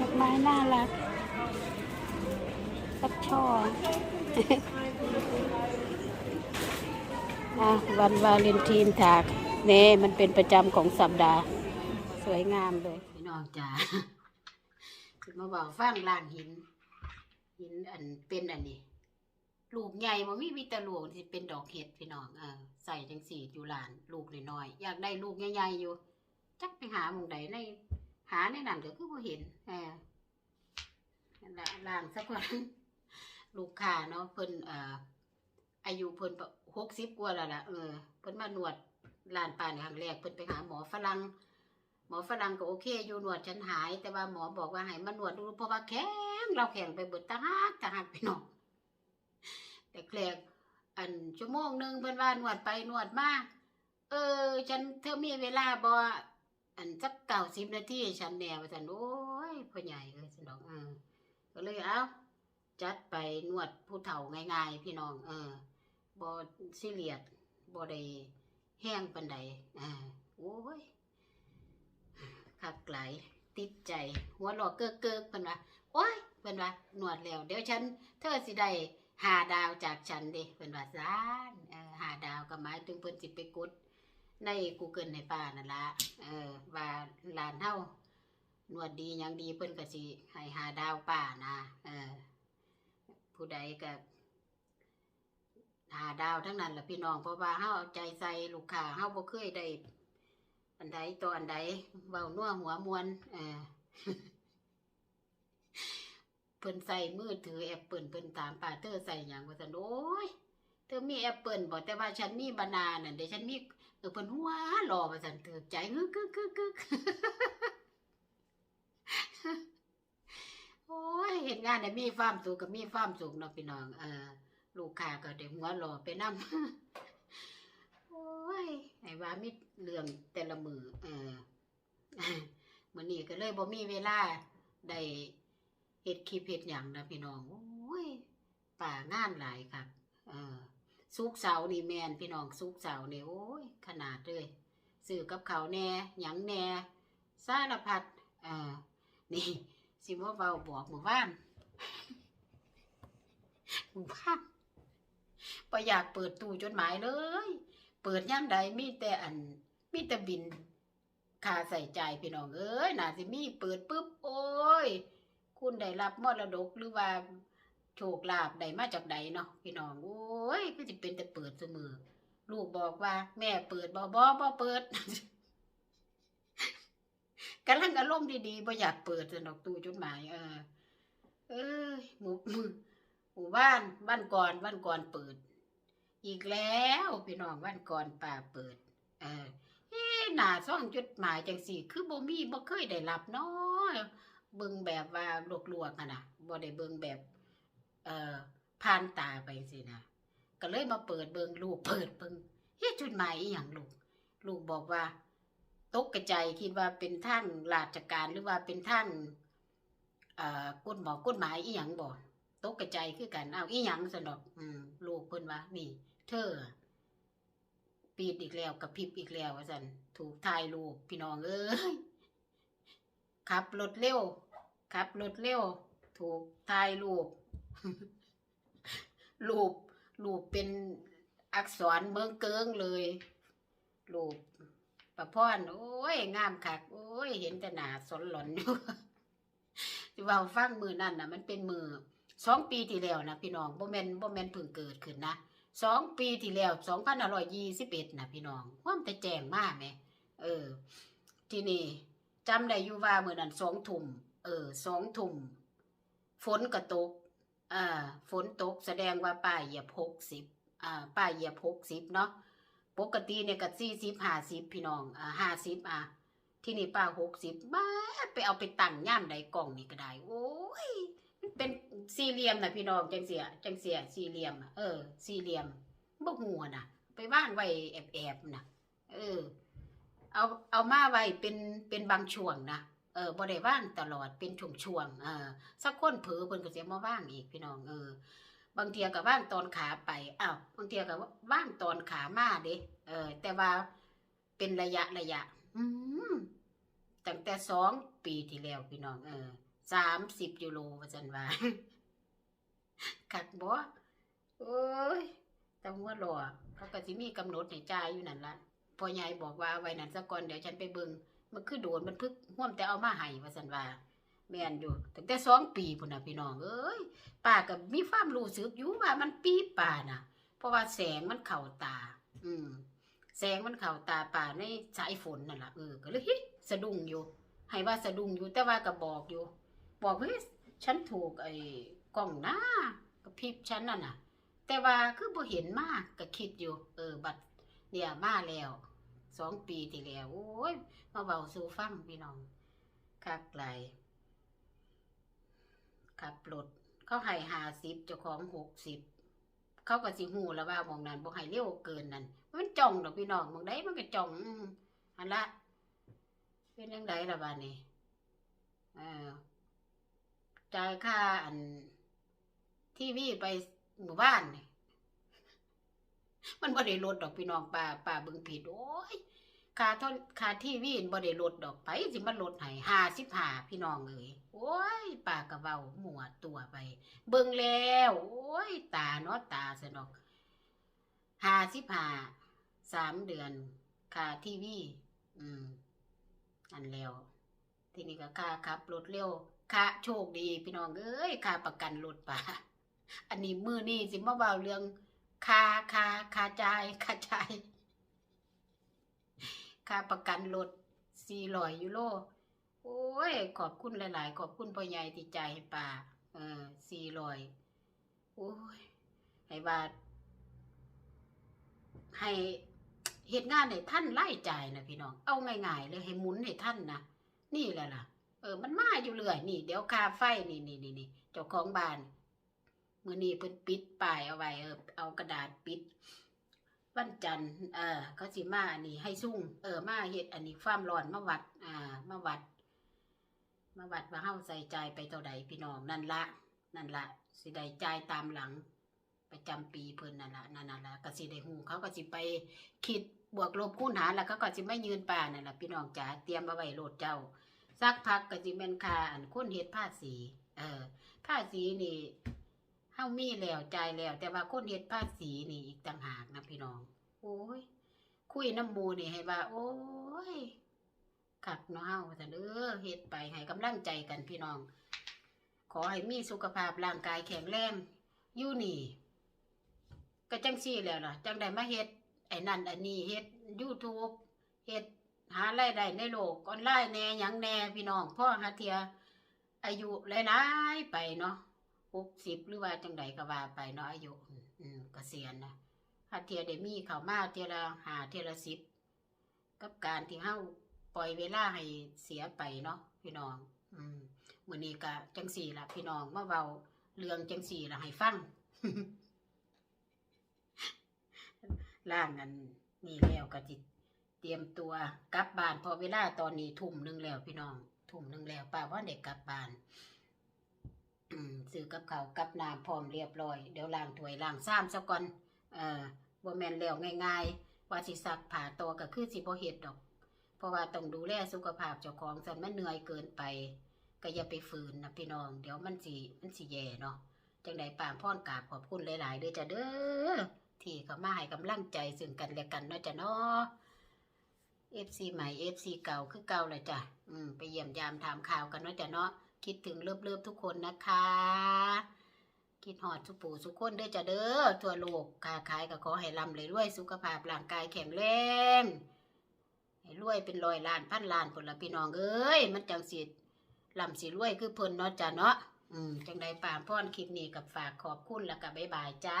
ดอกไม้น่ารักปัดช่ออะวันวาเลนไทีนถากเน่มันเป็นประจำของสัปดาห์ สวยงามเลยพี่น้องจ๋าจะมาบอกฟังล่างหิน หินอันเป็นอันนี้ลูกใหญ่มันมีมีแต่ลูกที่เป็นดอกเห็ดพี่น้องเออใส่จังสีอยู่หลาน ลูกน้อยๆอยากได้ลูกใหญ่ๆอยู่ จักไปหาหมองใดในาในนั้นก็คือบ่เห็นเออนั่นละล่างสักวันลูกค้าเนาะเพิ่นอ่ออายุเพิ่นหกสิบกว่าแล้วล่ะเออเพิ่นมาหนวดลานป่านครั้งแรกเพิ่นไปหาหมอฝรั่งหมอฝรั่งก็โอเค อยู่หนวดฉันหาย แต่ว่าหมอบอกว่าให้มาหนวดดูเพราะว่าแข็งเราแข็งไปเบิดตาหักตาหักพี่น้องแต่แกลกอันชั่วโมงหนึ่งเพิ่นว่าหนวดไปหนวดมาเออ ฉันเธอมีเวลาบ่ อันสักเก้าสิบนาทีฉันแนว่าฉันโอ้ยพ่อใหญ่เอ้ยฉันดอกเออก็เลยเอาจัดไปนวดผู้เฒ่าง่ายๆ พี่น้อง เออบอซีเรียสบอได้แห้งปันใดอ่าโอ้ยคักไหลติดใจ หัวหลอกเกิกเกิกๆเพิ่นว่าโอ้ยเพิ่นว่านวดแล้ว เดี๋ยวฉัน เธอสิได้หาดาวจากฉันด้เพิ่นว่าซานเออหาดาวก็หมายถึงเพิ่นสิไปกด ใน Google ในป่านั่นละเออ ว่าลานเฮานวดดียังดีเพิ่นก็สิให้หาดาวป่านะเออ ผู้ใดก็หาดาวทั้งนั้นแหละพี่น้องเพราะว่าเฮาเอาใจใส่ลูกค้าเฮาบ่เคยได้อันใดตัวอันใดเว้านัวหัวมวนเออเพิ่นใส่มือถือแอปเปิลเพิ่นถามป้าเธอใส่หยังว่าซั่นโอ้ยเธอมีแอปเปิลบ่แต่ว่าฉันมีบานาน่ะเดี๋ยวฉันมี ออเพิ่นหัวรอว่าซั่นเธอใจกึกกึกกึกกึกโอ้ยเห็นงานได้มีความสุขกับมีความสุขเนาะพี่น้อง เออ ลูกค้าก็ได้หัวหล่อไปนำโอ้ยไอ้ว่ามีเรื่องแต่ละมือเออมื้อนี้ก็เลยบ่มีเวลาได้เฮ็ดคลิปเฮ็ดหยังนะพี่น้องโอ้ยป่างานหลายครับ เออ สุกเสานี่แมนพี่น้องสุกเสานี่โอ้ยขนาดเลยซื้อกับเขาแหน่หยังแน่สารพัดเออนี่สิว่าเบาบอกหมู่บ้านหมู่บ้านประอยากเปิดตู้จดหมายเลย เปิดย่ำใดมีแต่อันมีแต่บินค่าใส่ใจพี่น้องเอ้ยน่าสิมีเปิดปุ๊บโอ้ย คุณได้รับมรดกหรือว่า โชคลาภใดมาจากใดเนาะพี่น้องโอ้ยก็จะเป็นแต่เปิดเสมอ ลูกบอกว่า แม่เปิดบ่บ่บ่เปิดกำลังอารมณ์ดีๆบ่อยากเปิดสนอกตู้จดหมาย เออ เอ้ยหมู่หมู่หมู่บ้านบ้านก่อนบ้านก่อนเปิด อีกแล้วพี่น้องบ้านก่อนป่าเปิด เออหน้าซ่องจดหมายจังสี่ คือบ่มีบ่เคยได้รับเนาะเบิ่งแบบว่าลวกๆอะนะบ่ได้เบิ่งแบบ เอ่อผ่านตาไปสินะก็เลยมาเปิดเบิงลูกเปิดเบิ่งเฮ้ยจุดหมายอีหยังลูก ลูกบอกว่า ตกกระใจายคิดว่าเป็นท่างราชการหรือว่าเป็นท่างเอ่อกฎหมายกฎหมายอีหยังบ่ตกกระใจายคือกันเอาอีหยังสนอกอืมลูกเพิ่นว่า นี่ เธอ ปีดอีกแล้วกับพิบอีกแล้วว่าซั่นถูกถ่ายรูปพี่น้องเอ้ยขับรถเร็วขับรถเร็ว ถูกถ่ายรูป รูปรูปเป็นอักษรเมืองเกิงเลยรูปประพรโอ้ย งามคัก โอ้ย เห็นแต่หนาสนหลอนอยู่สิเว่าฟังมือนั่นน่ะมันเป็นมือสองปีที่แล้วนะพี่น้องโบแม่นบ่แมนเพิ่งเกิดขึ้นนะสองปีที่แล้วสองพันหร้อยยี่สิบเอ็ดนะพี่น้องความแต่แจงมากไหมเออ ที่นี่จำได้อยู่ว่ามือนั้นสองทุ่มเออสองทุ่มฝนก็ตก อ่าฝนตกแสดงว่าป้าเหยียบหกสิบอ่าป้าเหยียบหกสิบเนาะปกติเนี่ยก็สี่สิบห้าสิบพี่น้องอ่าห้าสิบอะที่นี่ป้าหกสิบบ้าไปเอาไปตั้งย่ามใดกล่องนี่ก็ได้ โอ้ยมันเป็นสี่เหลี่ยมนะพี่น้องจังเสียจังเสียสี่เหลี่ยมเออ สี่เหลี่ยมบ่หัวนะไปว่างไว้แอบแอบๆนะเออ เอาเอามาไว้เป็นเป็นบางช่วงนะ เออบ่ได้ว่างตลอดเป็นช่วงๆเออสักคนเผลอเพิ่นก็สิเอามาว่างอีกพี่น้องเออบางเทียก็ว่างตอนขาไปอ้าวบางเทียก็ว่างตอนขามาเด้เออ แต่ว่าเป็นระยะระยะ อืมตั้งแต่สองปีที่แล้วพี่น้องเออสามสิบยูโรว่าจันว่าคักบ่โอ้ยต่หัวหล่อเขาก็สิมีกำหนดให้จ่ายอยู่นั่นละพ่อใหญ่บอกว่าไว้นั่นซะก่อนเดี๋ยวฉันไปเบิ่ง มันคือโดนมันพึกห่วมแต่เอามาให้ว่าซั่นว่าแม่นอยู่ตั้งแต่สองปีพุ่นนะพี่น้องเอ้ยป้าก็มีความรู้สึกอยู่ว่ามันปีป่าน่ะเพราะว่าแสงมันเข้าตา อืมแสงมันเข้าตาป่าในสายฝนนั่นแหละเออก็เลยฮ้ยสะดุ้งอยู่ ให้ว่าสะดุ้งอยู่แต่ว่าก็บอกอยู่ บอกเฮ้ยฉันถูกไอ้กล้องหน้ากระพริบฉันน่ะน่ะ แต่ว่าคือบ่เห็นมากก็คิดอยู่ เออ บัดเนี่ยมาแล้ว สองปีที่แล้วโอ้ยมาเบาสู่ฟังพี่น้องคักไหลขับรถเขาให้ห้าสิบเจ้าของหกสิบเขาก็สิหูแล้วว่ามองนั้นบ่ให้เร็วเกินนั่นมันจ้องดอกพี่น้องมองใดมันก็จ้องอันละ เป็นยังไงล่ะบ้านนี้เออจ่ายค่าอันทีวีไปหมู่บ้านนี่ มันบ่ได้ลดดอกพี่น้องป้าป้าเบิ่งผิดโอ้ยค่าท่าค่าทีวีนบ่ได้ลดดอกไปสิมันลดให้ห้าสิบห้าพี่น้องเอ้ยโอ้ยป้าก็เว้าหมวตัวไป เบิ่งแล้วโอ้ยตาเนาะตาซะดอกห้าสิบห้าสามเดือนค่าทีวีอืมอันแล้ว ทีนี้ก็ค่าขับรถเร็วค่าโชคดีพี่น้องเอ้ยค่าประกันรถป่าอันนี้มือนี่สิมาเบาเรื่อง คาคาค่าจ่ายค่าจ่ายค่าประกันรถสี่ร้อยยูโรโอ้ย ขอบคุณหลาย ๆ ขอบคุณพ่อใหญ่ที่จ่ายให้ป่าเออสี่ร้อยโอ้ยให้ว่าให้เหตุงานให้ท่านไล่จ่ายนะพี่น้อง เอาง่ายๆเลยให้หมุนให้ท่านนะนี่แหละล่ะ เออ มันมาอยู่เรื่อยนี่ เดี๋ยวคาไฟนี่นี่นี่นี่เจ้าของบ้าน มือนี้เพิ่นปิดป้ายเอาไว้เออเอากระดาษปิด วันจันทร์เออเขาสิมาอันนี้ให้ซุ่งเออมาเฮ็ดอันนี้ความร้อนมาวัด อ่า มาวัด มาวัดว่าเฮาใส่ใจไปเท่าใดพี่น้องนั่นละนั่นละสิได้จ่ายตามหลัง ประจำปีเพิ่นนั่นละนั่นละก็สิได้ฮู้เขาก็สิไปคิดบวกลบคูณหารแล้วเขาก็สิไม่ยืนป่านั่นละพี่น้องจ๋าเตรียมเอาไว้โลดเจ้าสักพักก็สิแม่นค่าอันคนเฮ็ดภาษีเออภาษีนี่ เฮามีแล้วใจแล้ว แต่ว่าคนเฮ็ดภาษีนี่อีกต่างหากนะพี่น้อง โอ้ย คุยน้ำมูนี่ให้ว่า โอ้ยคักเนาะเฮาว่าซั่เด้อเฮ็ดไปให้กำลังใจกันพี่น้อง ขอให้มีสุขภาพร่างกายแข็งแรงอยู่นี่ก็จังซี่แล้วล่ะ จังได้มาเฮ็ดไอ้นั่นอันนี้เฮ็ด YouTube เฮ็ดหารายได้ในโลกออนไลน์แน่หยังแน่พี่น้องพ่อหาเทียอายุหลายๆไปเนาะ หกสิบหรือว่าจังใดก็ว่าไปเนาะอายุอืมเกษียณนะหาเทียได้มีเข้ามาเทียละหาเทียละสิบกับการที่เฮาปล่อยเวลาให้เสียไปเนาะพี่น้อง อืมมื้อนี้ก็จังสี่ละพี่น้องมาเว้าเรื่องจังสี่ละให้ฟังล่างอันนี่แล้วก็จิตเตรียมตัวกลับบ้านพอเวลาตอนนี้ทุ่มหนึงแล้วพี่น้อง ทุ่มหนึงแล้วป้าว่าเด็กกลับบ้าน อืมซื้อกับเขาวกับน้ำพร้อมเรียบร้อย เดี๋ยวล้างถ้วยล้างซ้ำซะก่อนเออบ่แม่นแล้วง่ายๆ ว่าสิซักผ้าตัวก็คือสิบ่เฮ็ดดอก เพราะว่าต้องดูแลสุขภาพเจ้าของสันมันเหนื่อยเกินไป ก็อย่าไปฝืนนะพี่น้อง เดี๋ยวมันสิมันสิแย่เนาะจังใดป่ามพ่อนกราบขอบคุณหลายๆเด้อจ้ะเด้อที่เข้ามาให้กำลังใจซึ่งกันและกันเนาะจ้ะเนาะ FC ใหม่ FC เก่าคือเก่าเลยจ้ะอืมไปเยี่ยมยามถามข่าวกันเนาะจ้ะเนาะ คิดถึงเลิฟๆทุกคนนะคะ คิดหอดสุปูสุคนเด้อจ้ะเด้อทั่วโลกค้าขายก็ขอให้ร่ำเลยรวยสุขภาพร่างกายแข็งแรงให้รวยเป็นร้อยล้านพันล้านผลละพี่น้องเอ้ยมันจังสิร่ำสิรวยคือเพิ่นเนาะจ้ะเนาะอืมจังใดป่ามพ่อนคลิปนี้กับฝากขอบคุณแล้วก็บ๊ายบายจ้า